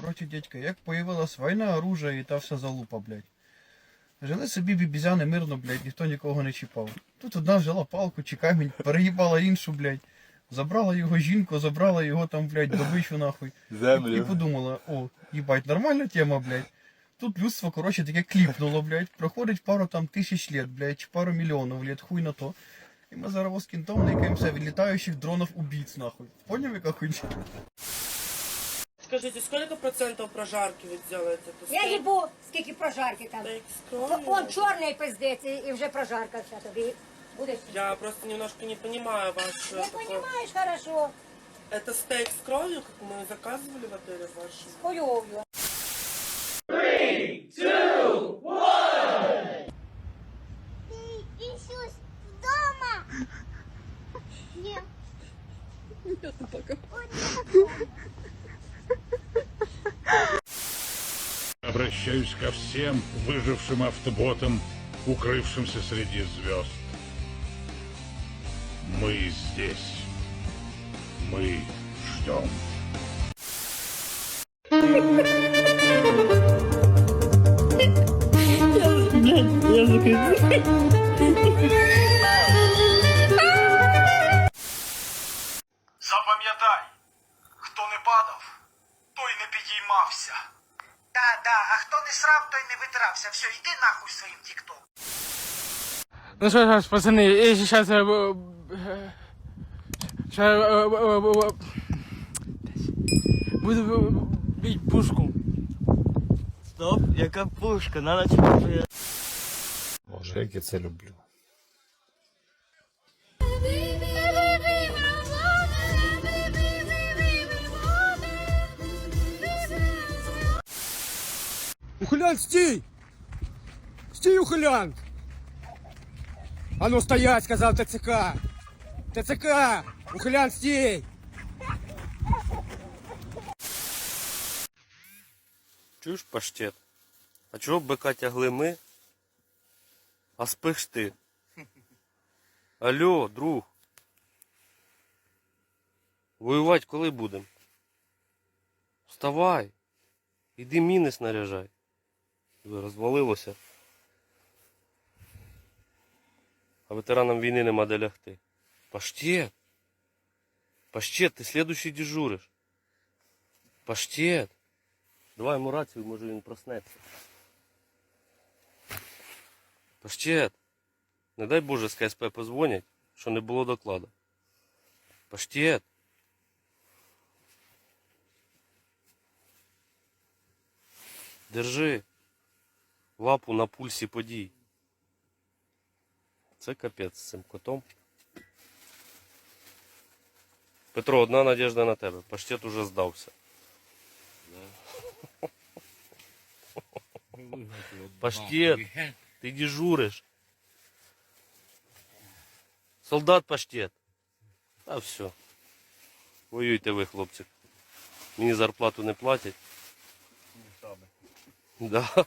Коротше, дядька, як появилась війна, оружие і та вся залупа, блядь. Жили собі бібізяни мирно, блядь, ніхто нікого не чіпав. Тут одна взяла палку чи камінь, переїбала іншу, блядь. Забрала його жінку, забрала його там, блядь, добичу нахуй. І, і подумала, о, їбать, нормальна тема, блядь. Тут людство, коротше, таке кліпнуло, блядь. Проходить пару там тисяч лет, блядь, чи пару мільйонів лет, хуй на то. І ми зараз з кінтом никаємося від літаючих дронів убійць, нахуй. Поняв, яка хуйня? Скажите, сколько процентов прожарки вы делаете? Это Я стейк- їбу, скільки прожарки там. стейк с кровью? Он чорний пиздець, і і вже прожарка вся тобі. Будеш. Я просто немножко не понимаю ваш... э, Не такой- розумієш хорошо, Это стейк с кровью, как мы заказывали в отеле вашем? хуйов'ю. Ісус вдома. Ні. Обращаюсь ко всем выжившим автоботам, укрывшимся среди звезд. Мы здесь. Мы ждем. Запам'ятай, той не витирався. Все, йди нахуй своїм тіктом. Ну що ж, пацани, я сейчас... Сейчас... Буду бить пушку. Стоп, яка пушка, на ночь Боже, як я це люблю. Ухилянт, стій! Стій, ухилянт! А ну стоять, сказав ТЦК! ТЦК! Ухилянт, стій! Чуєш паштет? А чого бика тягли ми? А спиш ти? Алло, друг. Воювати коли будемо? Вставай. Іди міни снаряжай. Розвалилося. А ветеранам війни нема де лягти. Паштет. Паштет, ти слідуючий дежуриш. Паштет. Давай йому рацію, може він проснеться. Паштет. Не дай Боже з КСП позвонять, що не було докладу. Паштет. Держи. Лапу на пульсі подій. Це капець з цим котом. Петро, одна надежда на тебе. Паштет уже здався. Паштет, ти дежуриш. Солдат паштет. А все. Воюйте ви, хлопці. Мені зарплату не платять. Да. Ну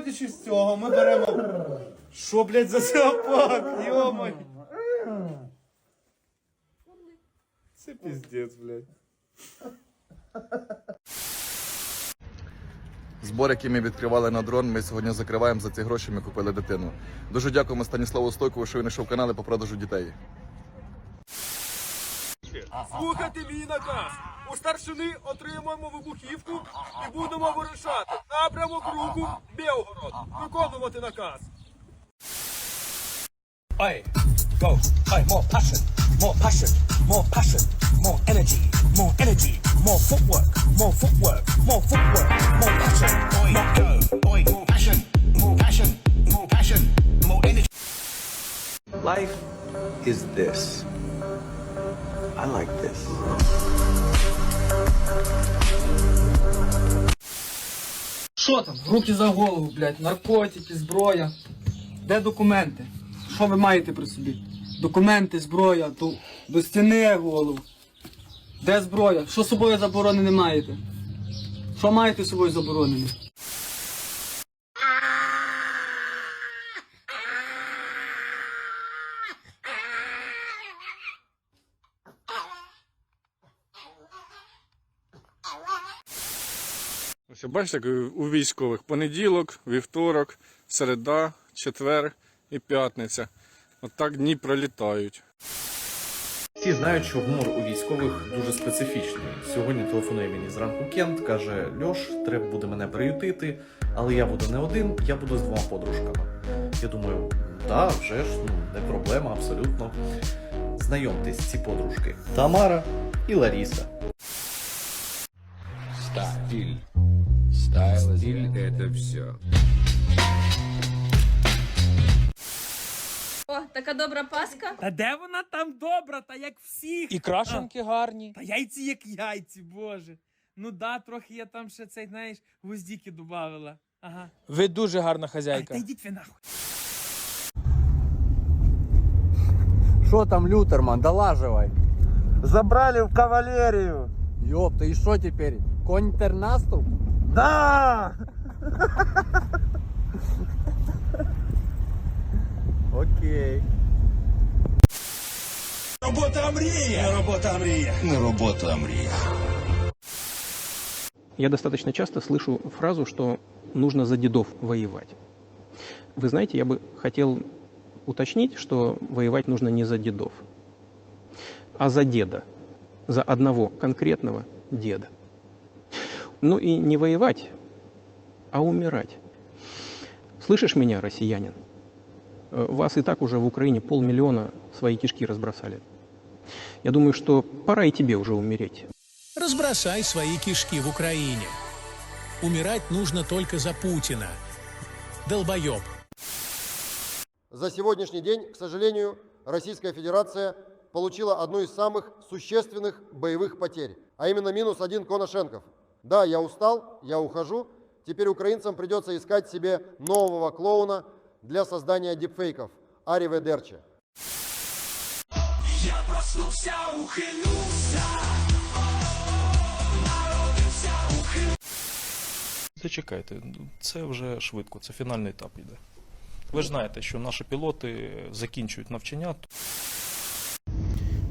Виходячи з цього, ми беремо. Що, блядь, за зоопарк? Йомай. Це піздець, блядь. Збор, який ми відкривали на дрон, ми сьогодні закриваємо за ці гроші. Ми купили дитину. Дуже дякуємо Станіславу Стойкову, що він знайшов канали по продажу дітей. Слухайте мій наказ. У старшини отримуємо вибухівку і будемо вирушати напрямок руку Білгород. Виконувати наказ. Ай, go, ай, more passion, more passion, more passion, more energy, more energy, more footwork, more footwork, more footwork, more passion, oi, go, oi, more passion, more passion, more passion, more energy. Life is this. I like this. Там? Руки за голову, блядь, наркотики, зброя. Де документи? Що ви маєте при собі? Документи, зброя, до, до стіни голову. Де зброя? Що з собою заборонене маєте? Що маєте з собою заборонене? Бачите, як у військових понеділок, вівторок, середа, четвер і п'ятниця. От так дні пролітають. Всі знають, що гумор у військових дуже специфічний. Сьогодні телефонує мені зранку Кент, каже: Льош, треба буде мене приютити, але я буду не один, я буду з двома подружками. Я думаю, да, вже ж, ну, не проблема, абсолютно. Знайомтесь, ці подружки Тамара і Ларіса. Стиль. Стайл. Стиль — это все. О, така добра паска. Та де вона там добра, та як всіх? І крашенки гарні. Та яйці як яйці, боже. Ну да, трохи я там ще цей, знаєш, гвоздіки додавала. Ага. Ви дуже гарна Ай, хазяйка. та йдіть ви нахуй. Що там, Лютерман, долаживай. Забрали в кавалерію. Ёпта, і що тепер? Контрнаступ? Да! Окей. Робота мрія! Робота мрія! Не робота, а мрія. Я достаточно часто слышу фразу, что нужно за дедов воевать. Вы знаете, я бы хотел уточнить, что воевать нужно не за дедов, а за деда, за одного конкретного деда. Ну и не воевать, а умирать. Слышишь меня, россиянин? Э, Вас и так уже в Украине полмиллиона свои кишки разбросали. Я думаю, что пора и тебе уже умереть. Разбросай свои кишки в Украине. Умирать нужно только за Путина. Долбоеб. За сегодняшний день, к сожалению, Российская Федерация получила одну из самых существенных боевых потерь, а именно минус один Коношенков. Да, я устал, я ухожу. Теперь украинцам придется искать себе нового клоуна для создания дипфейков. Ари Ведерчи. Я проснувся, ухилюся. Зачекайте, це вже швидко, це фінальний етап йде. Ви ж знаєте, що наші пілоти закінчують навчання.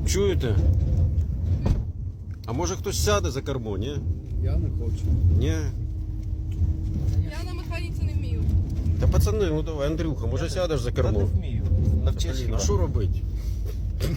Чуєте? А може хтось сяде за кермо, ні? Я не хочу. Ні. Я на механіці не вмію. Та пацани, ну давай, Андрюха, може сядеш за кермо? вмію. Навчись. Блін, а що робити?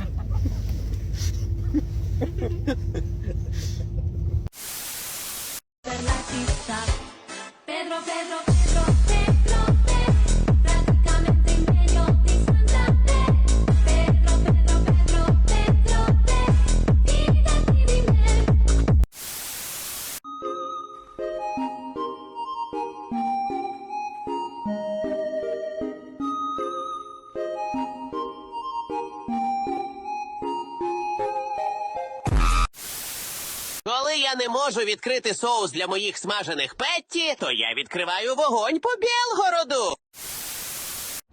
можу відкрити соус для моїх смажених петті, то я відкриваю вогонь по Білгороду.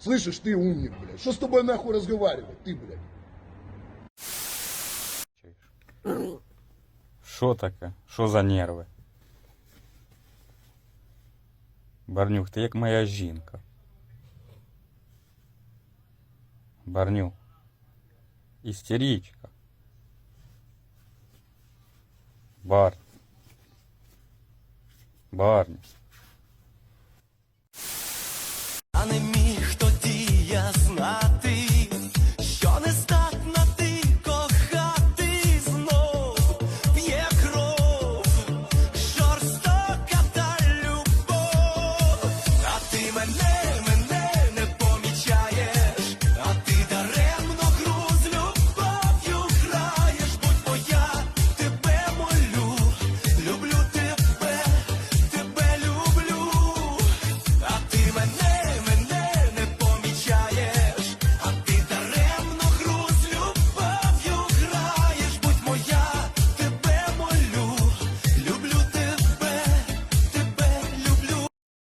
Слышишь, ты умник, блядь. Что с тобой нахуй разговаривать, ты, блядь? Що таке? Що за нерви? Барнюк, ти як моя жінка. Барнюк. Істеричка. Бар. Барні.